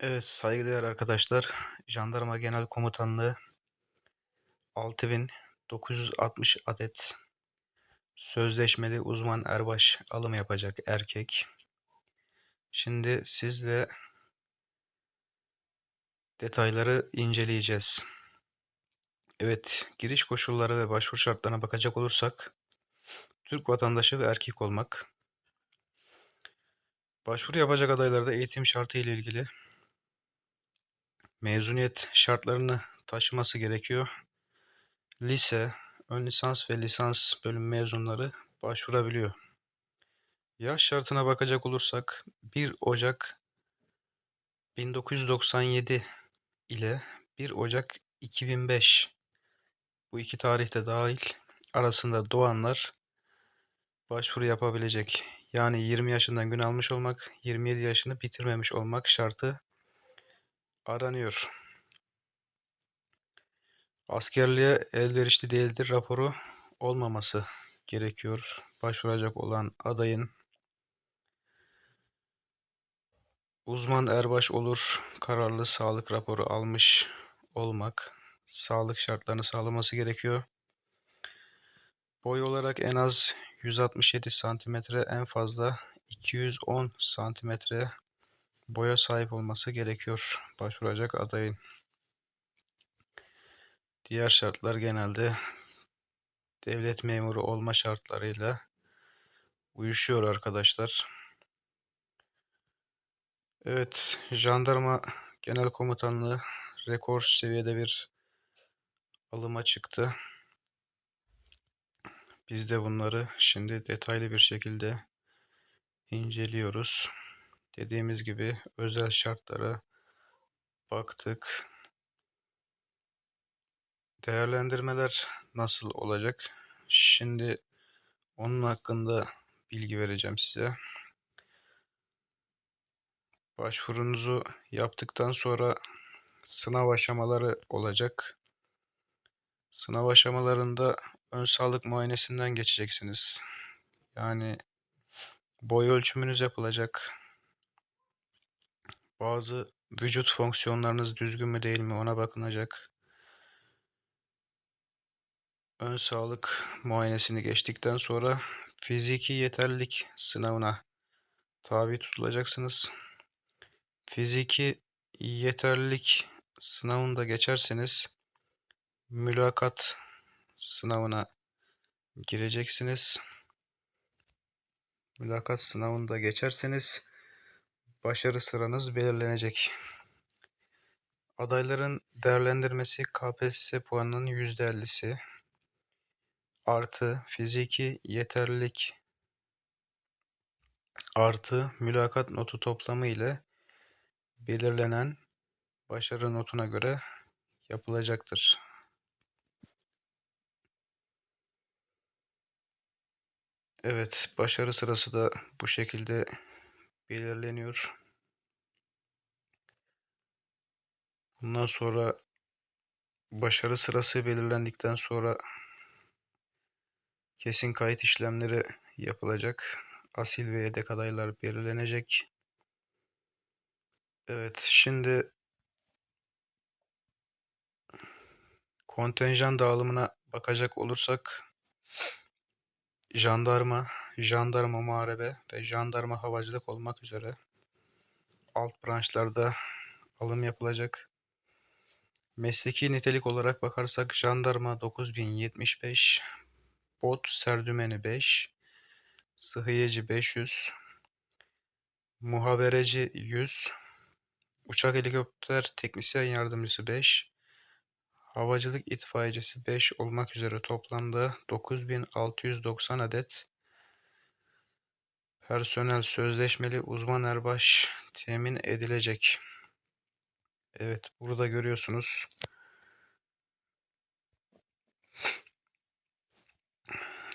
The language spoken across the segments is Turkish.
Evet, saygıdeğer arkadaşlar, Jandarma Genel Komutanlığı 6960 adet sözleşmeli uzman erbaş alım yapacak erkek. Şimdi sizle detayları inceleyeceğiz. Evet, giriş koşulları ve başvuru şartlarına bakacak olursak, Türk vatandaşı ve erkek olmak. Başvuru yapacak adaylarda eğitim şartı ile ilgili mezuniyet şartlarını taşıması gerekiyor. Lise, ön lisans ve lisans bölüm mezunları başvurabiliyor. Yaş şartına bakacak olursak 1 Ocak 1997 ile 1 Ocak 2005 bu iki tarihte dahil arasında doğanlar başvuru yapabilecek. Yani 20 yaşından gün almış olmak, 27 yaşını bitirmemiş olmak şartı aranıyor. Askerliğe elverişli değildir raporu olmaması gerekiyor. Başvuracak olan adayın uzman erbaş olur, kararlı sağlık raporu almış olmak, sağlık şartlarını sağlaması gerekiyor. Boy olarak en az 167 santimetre, en fazla 210 santimetre boya sahip olması gerekiyor başvuracak adayın. Diğer şartlar genelde devlet memuru olma şartlarıyla uyuşuyor arkadaşlar. Evet, Jandarma Genel Komutanlığı rekor seviyede bir alıma çıktı. Biz de bunları şimdi detaylı bir şekilde inceliyoruz. Dediğimiz gibi özel şartlara baktık. Değerlendirmeler nasıl olacak? Şimdi onun hakkında bilgi vereceğim size. Başvurunuzu yaptıktan sonra sınav aşamaları olacak. Sınav aşamalarında ön sağlık muayenesinden geçeceksiniz. Yani boy ölçümünüz yapılacak. Bazı vücut fonksiyonlarınız düzgün mü değil mi ona bakılacak. Ön sağlık muayenesini geçtikten sonra fiziki yeterlilik sınavına tabi tutulacaksınız. Fiziki yeterlilik sınavında geçerseniz mülakat sınavına gireceksiniz. Mülakat sınavında geçerseniz başarı sıranız belirlenecek. Adayların değerlendirmesi KPSS puanının %50'si artı fiziki yeterlilik artı mülakat notu toplamı ile belirlenen başarı notuna göre yapılacaktır. Evet, başarı sırası da bu şekilde belirleniyor. Bundan sonra başarı sırası belirlendikten sonra kesin kayıt işlemleri yapılacak. Asil ve yedek adaylar belirlenecek. Evet, şimdi kontenjan dağılımına bakacak olursak jandarma, jandarma muharebe ve jandarma havacılık olmak üzere alt branşlarda alım yapılacak. Mesleki nitelik olarak bakarsak jandarma 9075, bot serdümeni 5, sıhhiyeci 500, muhabereci 100, uçak helikopter teknisyen yardımcısı 5, havacılık itfaiyecisi 5 olmak üzere toplamda 9690 adet personel sözleşmeli uzman erbaş temin edilecek. Evet burada görüyorsunuz.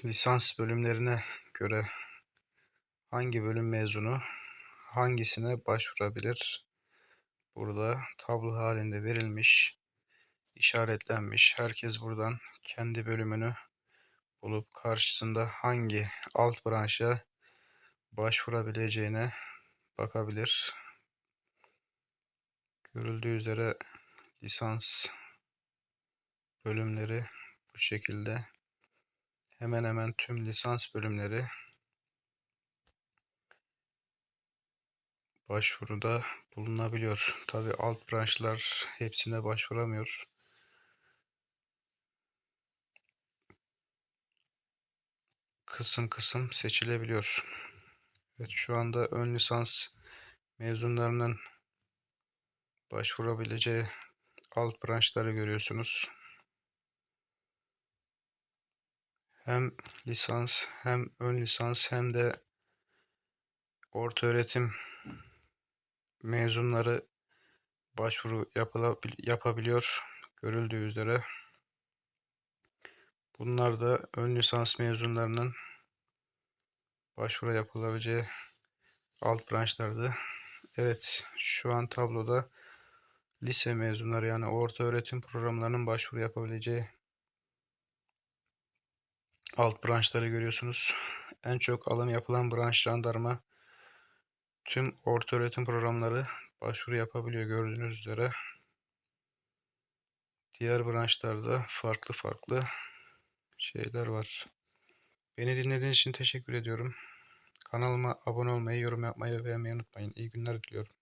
Lisans bölümlerine göre hangi bölüm mezunu hangisine başvurabilir? Burada tablo halinde verilmiş, işaretlenmiş. Herkes buradan kendi bölümünü bulup karşısında hangi alt branşa başvurabileceğine bakabilir. Görüldüğü üzere lisans bölümleri bu şekilde. Hemen hemen tüm lisans bölümleri başvuruda bulunabiliyor. Tabi alt branşlar hepsine başvuramıyor. Kısım kısım seçilebiliyor. Evet şu anda ön lisans mezunlarının başvurabileceği alt branşları görüyorsunuz. Hem lisans hem ön lisans hem de orta öğretim mezunları başvuru yapabiliyor. Görüldüğü üzere. Bunlar da ön lisans mezunlarının başvuru yapılabileceği alt branşlardı. Evet, şu an tabloda lise mezunları yani orta öğretim programlarının başvuru yapabileceği alt branşları görüyorsunuz. En çok alım yapılan branş jandarma. Tüm orta öğretim programları başvuru yapabiliyor gördüğünüz üzere. Diğer branşlarda farklı farklı şeyler var. Beni dinlediğiniz için teşekkür ediyorum. Kanalıma abone olmayı, yorum yapmayı ve beğenmeyi unutmayın. İyi günler diliyorum.